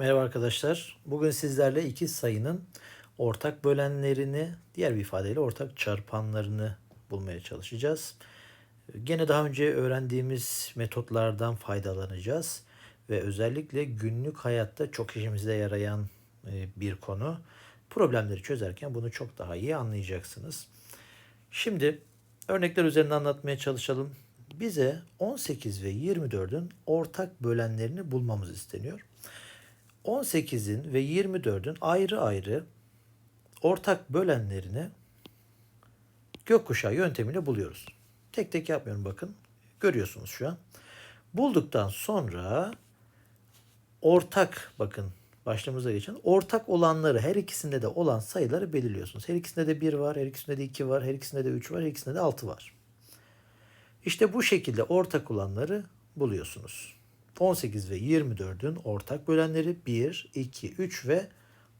Merhaba arkadaşlar. Bugün sizlerle iki sayının ortak bölenlerini, diğer bir ifadeyle ortak çarpanlarını bulmaya çalışacağız. Gene daha önce öğrendiğimiz metotlardan faydalanacağız ve özellikle günlük hayatta çok işimize yarayan e, bir konu. Problemleri çözerken bunu çok daha iyi anlayacaksınız. Şimdi örnekler üzerinde anlatmaya çalışalım. Bize 18 ve 24'ün ortak bölenlerini bulmamız isteniyor. 18'in ve 24'ün ayrı ayrı ortak bölenlerini gökkuşağı yöntemiyle buluyoruz. Tek tek yapmıyorum bakın. Görüyorsunuz şu an. Bulduktan sonra ortak bakın başlığımıza geçen ortak olanları her ikisinde de olan sayıları belirliyorsunuz. Her ikisinde de 1 var, her ikisinde de 2 var, her ikisinde de 3 var, her ikisinde de 6 var. İşte bu şekilde ortak olanları buluyorsunuz. 18 ve 24'ün ortak bölenleri 1, 2, 3 ve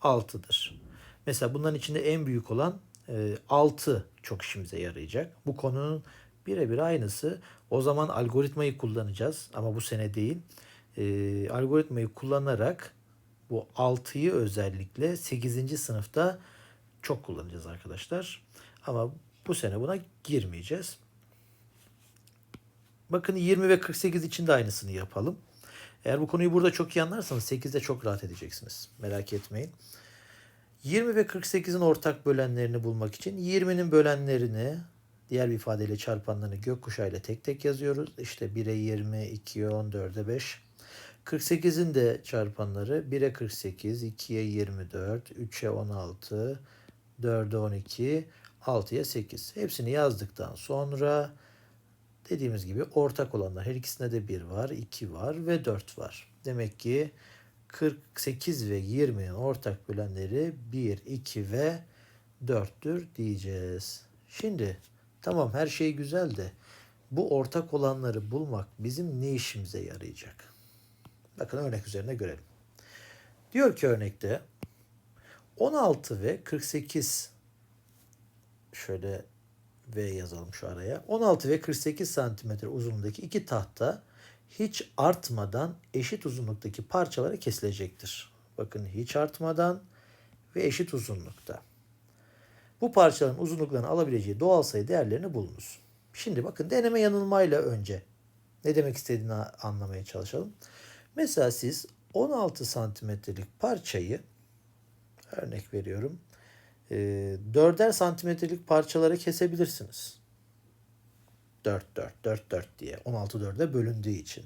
6'dır. Mesela bunların içinde en büyük olan e, 6 çok işimize yarayacak. Bu konunun birebir aynısı. O zaman algoritmayı kullanacağız ama bu sene değil. E, algoritmayı kullanarak bu 6'yı özellikle 8. sınıfta çok kullanacağız arkadaşlar. Ama bu sene buna girmeyeceğiz. Bakın 20 ve 48 için de aynısını yapalım. Eğer bu konuyu burada çok iyi anlarsanız 8'de çok rahat edeceksiniz. Merak etmeyin. 20 ve 48'in ortak bölenlerini bulmak için 20'nin bölenlerini diğer bir ifadeyle çarpanlarını gökkuşağıyla tek tek yazıyoruz. İşte 1'e 20, 2'ye 10, 4'e 5. 48'in de çarpanları 1'e 48, 2'ye 24, 3'e 16, 4'e 12, 6'ya 8. Hepsini yazdıktan sonra dediğimiz gibi ortak olanlar her ikisinde de 1 var, 2 var ve 4 var. Demek ki 48 ve 20'nin ortak bölenleri 1, 2 ve 4'tür diyeceğiz. Şimdi tamam her şey güzel de bu ortak olanları bulmak bizim ne işimize yarayacak? Bakın örnek üzerine görelim. Diyor ki örnekte 16 ve 48 şöyle V yazalım şu araya. 16 ve 48 santimetre uzunluğundaki iki tahta hiç artmadan eşit uzunluktaki parçalara kesilecektir. Bakın hiç artmadan ve eşit uzunlukta. Bu parçaların uzunluklarını alabileceği doğal sayı değerlerini bulunuz. Şimdi bakın deneme yanılmayla önce ne demek istediğini anlamaya çalışalım. Mesela siz 16 santimetrelik parçayı örnek veriyorum dörder santimetrelik parçalara kesebilirsiniz. 4 4 4 4 diye 16 4'e bölündüğü için.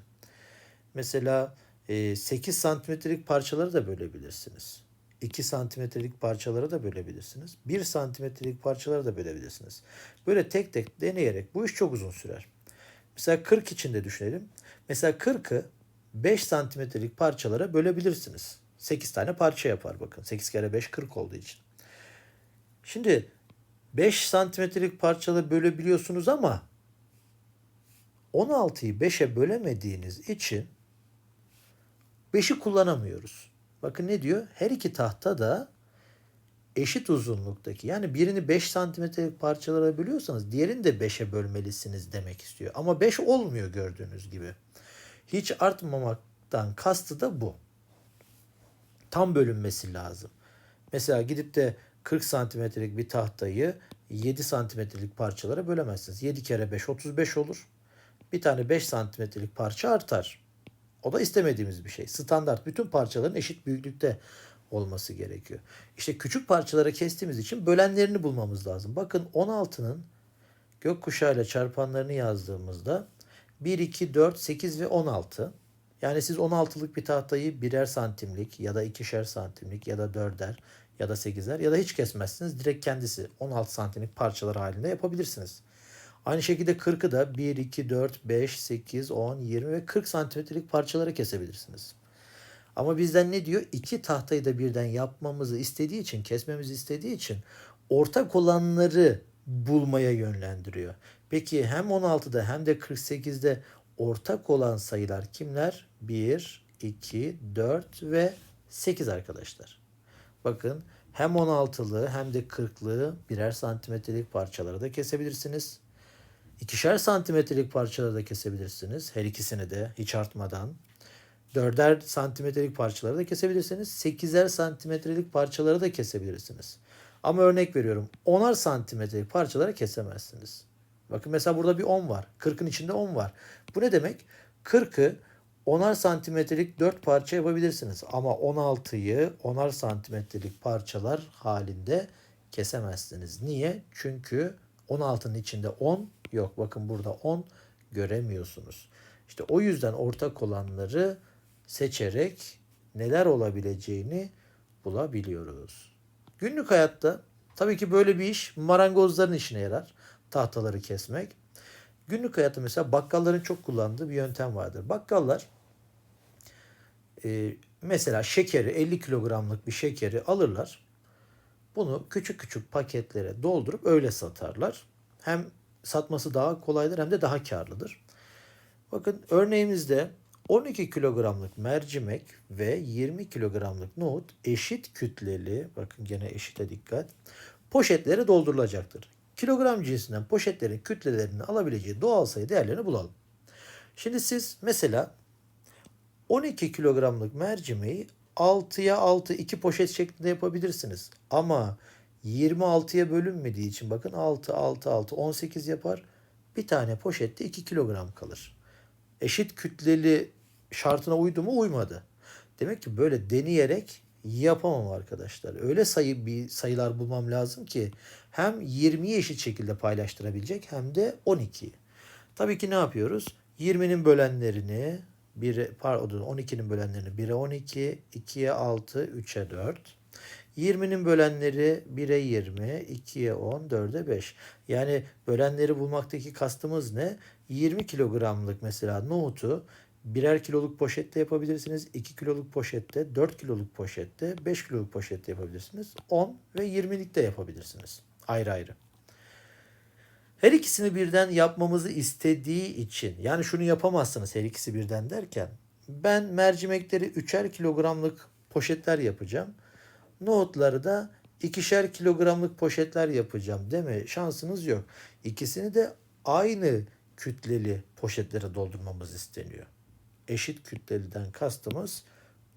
Mesela e, 8 santimetrelik parçaları da bölebilirsiniz. 2 santimetrelik parçalara da bölebilirsiniz. 1 santimetrelik parçalara da bölebilirsiniz. Böyle tek tek deneyerek bu iş çok uzun sürer. Mesela 40 için de düşünelim. Mesela 40'ı 5 santimetrelik parçalara bölebilirsiniz. 8 tane parça yapar bakın. 8 kere 5 40 olduğu için. Şimdi 5 santimetrelik parçalı bölebiliyorsunuz ama 16'yı 5'e bölemediğiniz için 5'i kullanamıyoruz. Bakın ne diyor? Her iki tahta da eşit uzunluktaki yani birini 5 santimetrelik parçalara bölüyorsanız diğerini de 5'e bölmelisiniz demek istiyor. Ama 5 olmuyor gördüğünüz gibi. Hiç artmamaktan kastı da bu. Tam bölünmesi lazım. Mesela gidip de 40 santimetrelik bir tahtayı 7 santimetrelik parçalara bölemezsiniz. 7 kere 5 35 olur. Bir tane 5 santimetrelik parça artar. O da istemediğimiz bir şey. Standart bütün parçaların eşit büyüklükte olması gerekiyor. İşte küçük parçalara kestiğimiz için bölenlerini bulmamız lazım. Bakın 16'nın gökkuşağıyla çarpanlarını yazdığımızda 1, 2, 4, 8 ve 16. Yani siz 16'lık bir tahtayı birer santimlik ya da ikişer santimlik ya da dörder ya da 8'er ya da hiç kesmezsiniz. Direkt kendisi 16 santimlik parçalar halinde yapabilirsiniz. Aynı şekilde 40'ı da 1, 2, 4, 5, 8, 10, 20 ve 40 santimetrelik parçalara kesebilirsiniz. Ama bizden ne diyor? İki tahtayı da birden yapmamızı istediği için, kesmemizi istediği için ortak olanları bulmaya yönlendiriyor. Peki hem 16'da hem de 48'de ortak olan sayılar kimler? 1, 2, 4 ve 8 arkadaşlar. Bakın hem 16'lı hem de 40'lı birer santimetrelik parçaları da kesebilirsiniz. İkişer santimetrelik parçaları da kesebilirsiniz. Her ikisini de hiç artmadan. Dörder santimetrelik parçaları da kesebilirsiniz. Sekizer santimetrelik parçaları da kesebilirsiniz. Ama örnek veriyorum. Onar santimetrelik parçaları kesemezsiniz. Bakın mesela burada bir 10 var. 40'ın içinde 10 var. Bu ne demek? 40'ı onar santimetrelik 4 parça yapabilirsiniz. Ama 16'yı onar santimetrelik parçalar halinde kesemezsiniz. Niye? Çünkü 16'nın içinde 10 yok. Bakın burada 10 göremiyorsunuz. İşte o yüzden ortak olanları seçerek neler olabileceğini bulabiliyoruz. Günlük hayatta tabii ki böyle bir iş marangozların işine yarar. Tahtaları kesmek. Günlük hayatta mesela bakkalların çok kullandığı bir yöntem vardır. Bakkallar e, mesela şekeri 50 kilogramlık bir şekeri alırlar. Bunu küçük küçük paketlere doldurup öyle satarlar. Hem satması daha kolaydır hem de daha karlıdır. Bakın örneğimizde 12 kilogramlık mercimek ve 20 kilogramlık nohut eşit kütleli, bakın gene eşite dikkat, poşetlere doldurulacaktır. Kilogram cinsinden poşetlerin kütlelerini alabileceği doğal sayı değerlerini bulalım. Şimdi siz mesela 12 kilogramlık mercimeği 6'ya 6 iki poşet şeklinde yapabilirsiniz. Ama 26'ya bölünmediği için bakın 6 6 6 18 yapar. Bir tane poşette 2 kilogram kalır. Eşit kütleli şartına uydu mu uymadı. Demek ki böyle deneyerek yapamam arkadaşlar. Öyle sayı bir sayılar bulmam lazım ki hem 20'yi eşit şekilde paylaştırabilecek hem de 12'yi. Tabii ki ne yapıyoruz? 20'nin bölenlerini 1'e pardon 12'nin bölenlerini 1'e 12, 2'ye 6, 3'e 4. 20'nin bölenleri 1'e 20, 2'ye 10, 4'e 5. Yani bölenleri bulmaktaki kastımız ne? 20 kilogramlık mesela nohutu birer kiloluk poşette yapabilirsiniz. 2 kiloluk poşette, 4 kiloluk poşette, 5 kiloluk poşette yapabilirsiniz. 10 ve 20'lik de yapabilirsiniz. Ayrı ayrı. Her ikisini birden yapmamızı istediği için yani şunu yapamazsınız her ikisi birden derken ben mercimekleri 3'er kilogramlık poşetler yapacağım. Nohutları da ikişer kilogramlık poşetler yapacağım deme şansınız yok. İkisini de aynı kütleli poşetlere doldurmamız isteniyor. Eşit kütleliden kastımız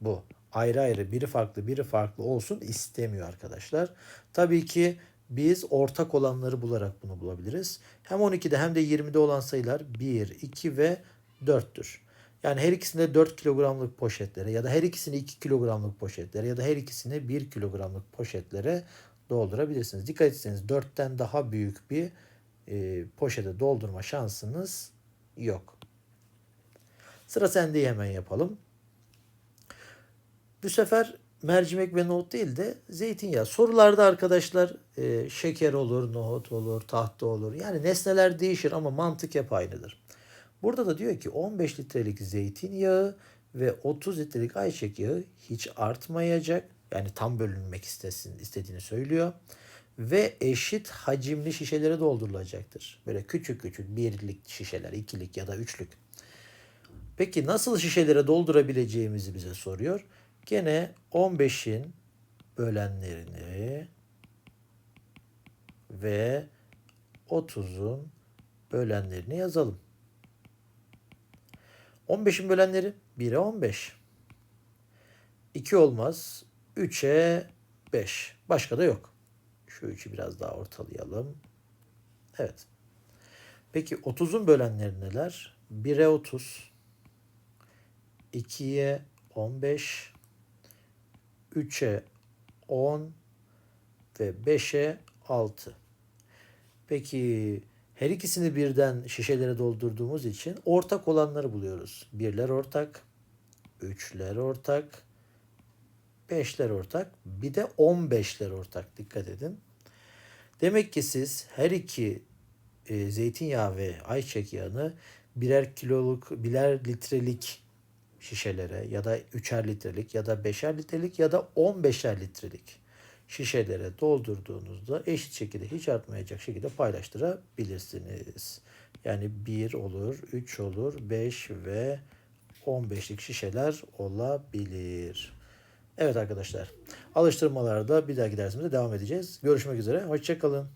bu. Ayrı ayrı biri farklı biri farklı olsun istemiyor arkadaşlar. Tabii ki biz ortak olanları bularak bunu bulabiliriz. Hem 12'de hem de 20'de olan sayılar 1, 2 ve 4'tür. Yani her ikisinde 4 kilogramlık poşetlere ya da her ikisini 2 kilogramlık poşetlere ya da her ikisini 1 kilogramlık poşetlere doldurabilirsiniz. Dikkat etseniz 4'ten daha büyük bir e, poşete doldurma şansınız yok. Sıra sende hemen yapalım. Bu sefer mercimek ve nohut değil de zeytinyağı. Sorularda arkadaşlar e, şeker olur, nohut olur, tahta olur. Yani nesneler değişir ama mantık hep aynıdır. Burada da diyor ki 15 litrelik zeytinyağı ve 30 litrelik ayçiçek yağı hiç artmayacak. Yani tam bölünmek istesin, istediğini söylüyor. Ve eşit hacimli şişelere doldurulacaktır. Böyle küçük küçük birlik şişeler, ikilik ya da üçlük. Peki nasıl şişelere doldurabileceğimizi bize soruyor. Gene 15'in bölenlerini ve 30'un bölenlerini yazalım. 15'in bölenleri 1'e 15. 2 olmaz. 3'e 5. Başka da yok. Şu 3'ü biraz daha ortalayalım. Evet. Peki 30'un bölenleri neler? 1'e 30. 2'ye 15. 3'e 10 ve 5'e 6. Peki her ikisini birden şişelere doldurduğumuz için ortak olanları buluyoruz. Birler ortak, üçler ortak, beşler ortak, bir de 15'ler ortak. Dikkat edin. Demek ki siz her iki e, zeytinyağı ve ayçiçek yağını birer kiloluk, birer litrelik şişelere ya da 3'er litrelik ya da 5'er litrelik ya da 15'er litrelik şişelere doldurduğunuzda eşit şekilde hiç artmayacak şekilde paylaştırabilirsiniz. Yani 1 olur, 3 olur, 5 ve 15'lik şişeler olabilir. Evet arkadaşlar alıştırmalarda bir dahaki dersimizde devam edeceğiz. Görüşmek üzere, hoşçakalın.